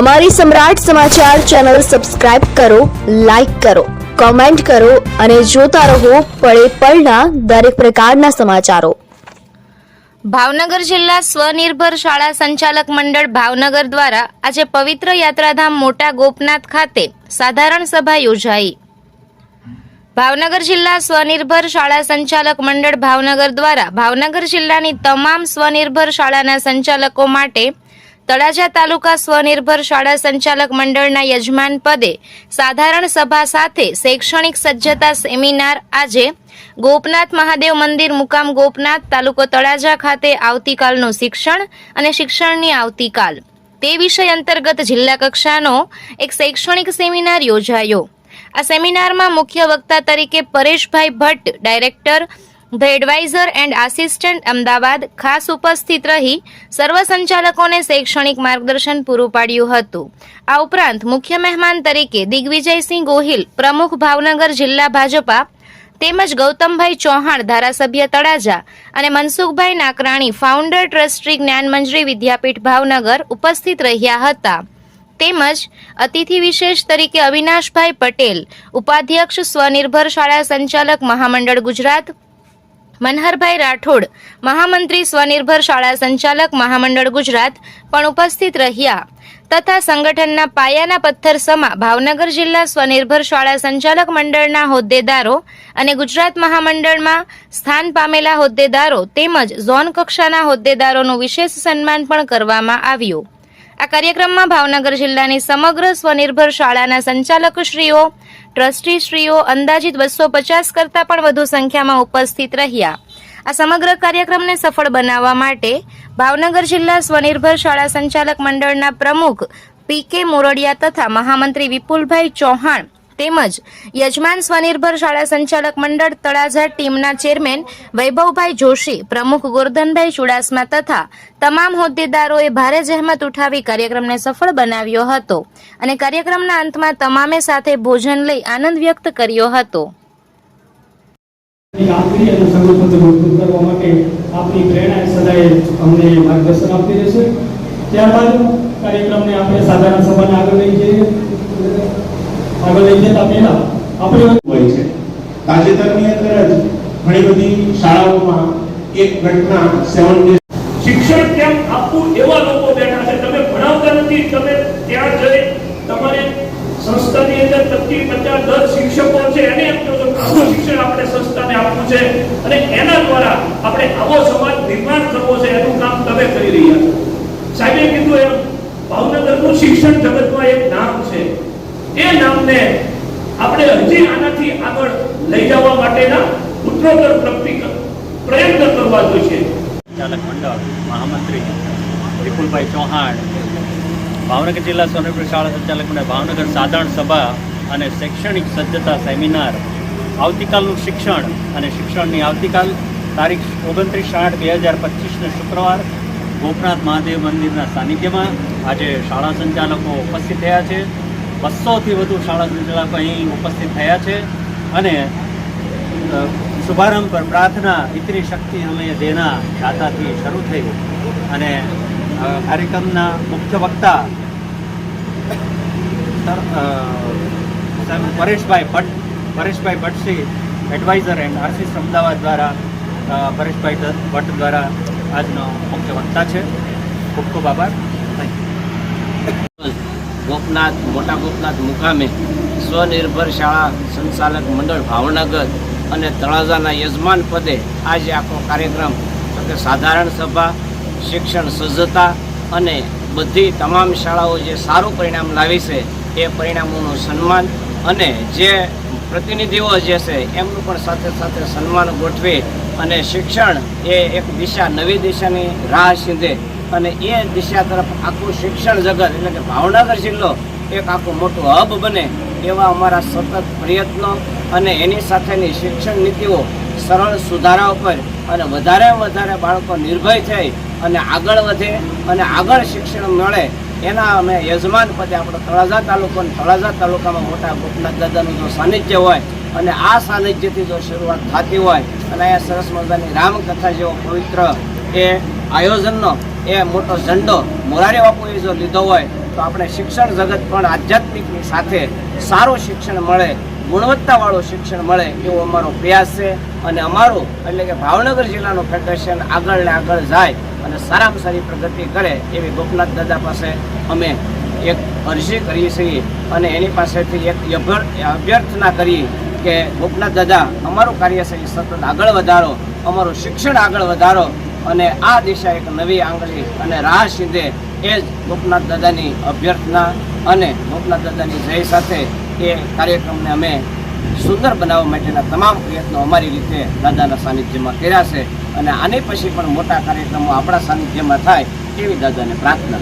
અમારી Samrat Samachar channel subscribe કરો, like કરો, કોમેન્ટ કરો અને જોતા રહો પળે પળના દરેક પ્રકારના સમાચારો. ભાવનગર જિલ્લા સ્વનિર્ભર શાળા સંચાલક મંડળ ભાવનગર દ્વારા આજે પવિત્ર યાત્રાધામ મોટા ગોપનાથ ખાતે સાધારણ સભા યોજાઈ. ભાવનગર જિલ્લા સ્વનિર્ભર શાળા સંચાલક મંડળ ભાવનગર દ્વારા ભાવનગર જિલ્લાની તમામ સ્વનિર્ભર શાળાના સંચાલકો માટે તળાજા તાલુકા સ્વનિર્ભર શાળા સંચાલક મંડળના યજમાન પદે સાધારણ સભા સાથે શૈક્ષણિક સજ્જતા સેમિનાર આજે ગોપનાથ મહાદેવ મંદિર મુકામ ગોપનાથ તાલુકો તળાજા ખાતે આવતીકાલનું શિક્ષણ અને શિક્ષણની આવતીકાલ. તે વિષય અંતર્ગત જિલ્લા કક્ષાનો એક શૈક્ષણિક સેમિનાર યોજાયો. આ સેમિનારમાં મુખ્ય વક્તા તરીકે Pareshbhai Bhatt, director the advisor and assistant Ahmedabad, ખાસ ઉપસ્થિત રહી સર્વ સંચાલકોને શૈક્ષણિક માર્ગદર્શન પૂરું પાડ્યું હતું. આ ઉપરાંત મુખ્ય મહેમાન તરીકે દિગ્વિજયસિંહ ગોહિલ, પ્રમુખ ભાવનગર જિલ્લા ભાજપા, તેમજ ગૌતમભાઈ ચૌહાણ, ધારાસભ્ય તળાજા અને મનસુખભાઈ નાકરાણી ફાઉન્ડર ટ્રસ્ટી જ્ઞાનમંજરી વિદ્યાપીઠ ભાવનગર ઉપસ્થિત રહ્યા હતા. તેમજ અતિથિ વિશેષ તરીકે અવિનાશભાઈ પટેલ, ઉપાધ્યક્ષ સ્વનિર્ભર શાળા સંચાલક મહામંડળ ગુજરાત મનહરભાઈ રાઠોડ, મહામંત્રી સ્વનિર્ભર શાળા સંચાલક મહામંડળ ગુજરાત પણ ઉપસ્થિત રહ્યા. તથા સંગઠનના પાયાના પથ્થર સમા ભાવનગર જિલ્લા સ્વનિર્ભર શાળા સંચાલક મંડળના હોદ્દેદારો અને ગુજરાત મહામંડળમાં સ્થાન પામેલા હોદ્દેદારો તેમજ ઝોન કક્ષાના હોદ્દેદારોનું વિશેષ સન્માન પણ કરવામાં આવ્યું. આ કાર્યક્રમમાં ભાવનગર જિલ્લાની સમગ્ર સ્વનિર્ભર શાળાના સંચાલકશ્રીઓ ટ્રસ્ટીશ્રીઓ અંદાજિત બસો પચાસ કરતાં પણ વધુ સંખ્યામાં ઉપસ્થિત રહ્યા. આ સમગ્ર કાર્યક્રમને સફળ બનાવવા માટે ભાવનગર જિલ્લા સ્વનિર્ભર શાળા સંચાલક મંડળના પ્રમુખ પી કે મોરડિયા તથા મહામંત્રી વિપુલભાઈ ચૌહાણ તેમજ યજમાન સ્વનિર્ભર શાળા સંચાલક મંડળ તળાજા ટીમના ચેરમેન વૈભવભાઈ જોશી, પ્રમુખ ગોરધનભાઈ ચુડાસમા તથા તમામ હોદ્દેદારોએ ભારે જહેમત ઉઠાવી કાર્યક્રમને સફળ બનાવ્યો હતો અને કાર્યક્રમના અંતમાં તમામે સાથે ભોજન લઈ આનંદ વ્યક્ત કર્યો હતો. આપની પ્રેરણા સદાય અમને માર્ગદર્શન આપતી રહેશે. ત્યારબાદ કાર્યક્રમને આપણે સાધારણ સભાને આગળ લઈ જઈએ. આગળ લઈ જતા પહેલા આપણે હોય છે. તાજેતરની અંદર જ ઘણી બધી શાળાઓમાં એક ઘટના સેવન ડે શિક્ષણ કેમ આપવું એવા લોકો બેઠા છે. તમે ભણાવતા નથી તમે ત્યાં જઈ તમારે સંસ્થાની અંદર પચીસ પચાસ દસ શિક્ષકો છે એને એમ કહો છો શિક્ષણ આપણે સંસ્થાને આપવું છે અને એના દ્વારા આપણે આવો સમાજ નિર્માણ કરવો છે એનું કામ તમે કરી રહ્યા છો. સાહેબે કીધું એમ ભાવનગરનું શિક્ષણ જગતમાં એક નામ છે. એ નામને આપણે હજી આનાથી આગળ લઈ જવા માટેના ઉત્તરોત્તર પ્રયત્ન કરવા જોઈએ ચાલક મંડળ, મહામંત્રી, વિપુલભાઈ ચૌહાણ, ભાવનગર જિલ્લા સ્વનિર્ભર શાળા સંચાલક મંડળ, ભાવનગર સાધારણ સભા અને શૈક્ષણિક સજ્જતા સેમિનાર, આવતીકાલનું શિક્ષણ અને શિક્ષણની આવતીકાલ તારીખ ઓગણત્રીસ આઠ બે હજાર પચીસને શુક્રવાર ગોપનાથ મહાદેવ મંદિરના સાનિધ્યમાં આજે શાળા સંચાલકો ઉપસ્થિત થયા છે. બસોથી વધુ શાળા સંચાલકો અહીં ઉપસ્થિત થયા છે અને શુભારંભ પર પ્રાર્થના ઇતની શક્તિ અમે દેના દાતાથી શરૂ થયું. અને કાર્યક્રમના મુખ્ય વક્તા પરેશભાઈ ભટ્ટ, પરેશભાઈ ભટ્ટશ્રી એડવાઇઝર એન્ડ આરસી અમદાવાદ દ્વારા પરેશભાઈ ભટ્ટ દ્વારા આજનો મુખ્ય વક્તા છે. ખૂબ ખૂબ આભાર. થેન્ક યુ ગોપનાથ, મોટા ગોપનાથ મુકામે સ્વનિર્ભર શાળા સંચાલક મંડળ ભાવનગર અને તળાજાના યજમાન પદે આજે આખો કાર્યક્રમ તો કે સાધારણ સભા, શિક્ષણ સજ્જતા અને બધી તમામ શાળાઓ જે સારું પરિણામ લાવી છે, એ પરિણામોનું સન્માન અને જે પ્રતિનિધિઓ જે છે, એમનું પણ સાથે સાથે સન્માન ગોઠવી અને શિક્ષણ એ એક દિશા, નવી દિશાની રાહ સીંધે અને એ દિશા તરફ આખું શિક્ષણ જગત, એટલે કે ભાવનગર જિલ્લો, એક આખો મોટો હબ બને એવા અમારા સતત પ્રયત્નો અને એની સાથેની શિક્ષણ નીતિઓ સરળ સુધારા ઉપર અને વધારે વધારે બાળકો નિર્ભય થઈ અને આગળ વધે અને આગળ શિક્ષણ મળે, એના અમે યજમાન પદે આપણે તળાજા તાલુકો અને તળાજા તાલુકામાં મોટા ગોપનાથ દાદાનું જો સાનિધ્ય હોય અને આ સાનિધ્યથી જો શરૂઆત થતી હોય અને અહીંયા સરસ મજાની રામકથા જેવો પવિત્ર એ આયોજનનો એ મોટો ઝંડો મોરારી બાપુએ જો લીધો હોય, તો આપણે શિક્ષણ જગત પણ આધ્યાત્મિકની સાથે સારું શિક્ષણ મળે, ગુણવત્તાવાળું શિક્ષણ મળે એવો અમારો પ્રયાસ છે. અને અમારું એટલે કે ભાવનગર જિલ્લાનું ફેડરેશન આગળ ને આગળ જાય અને સારામાં સારી પ્રગતિ કરે એવી ગોપનાથ દાદા પાસે અમે એક અરજી કરીએ છીએ. અને એની પાસેથી એક અભ્યર્થના કરી કે ગોપનાથ દાદા, અમારું કાર્યશૈલી સતત આગળ વધારો, અમારું શિક્ષણ આગળ વધારો અને આ દિશા એક નવી આંગળી અને રાહ સીધે એ જ ગોપનાથ દાદાની અભ્યર્થના અને ગોપનાથ દાદાની જય સાથે એ કાર્યક્રમને અમે સુંદર બનાવવા માટેના તમામ પ્રયત્નો અમારી રીતે દાદાના સાનિધ્યમાં કર્યા છે. અને આની પછી પણ મોટા કાર્યક્રમો આપણા સાનિધ્યમાં થાય એવી દાદાને પ્રાર્થના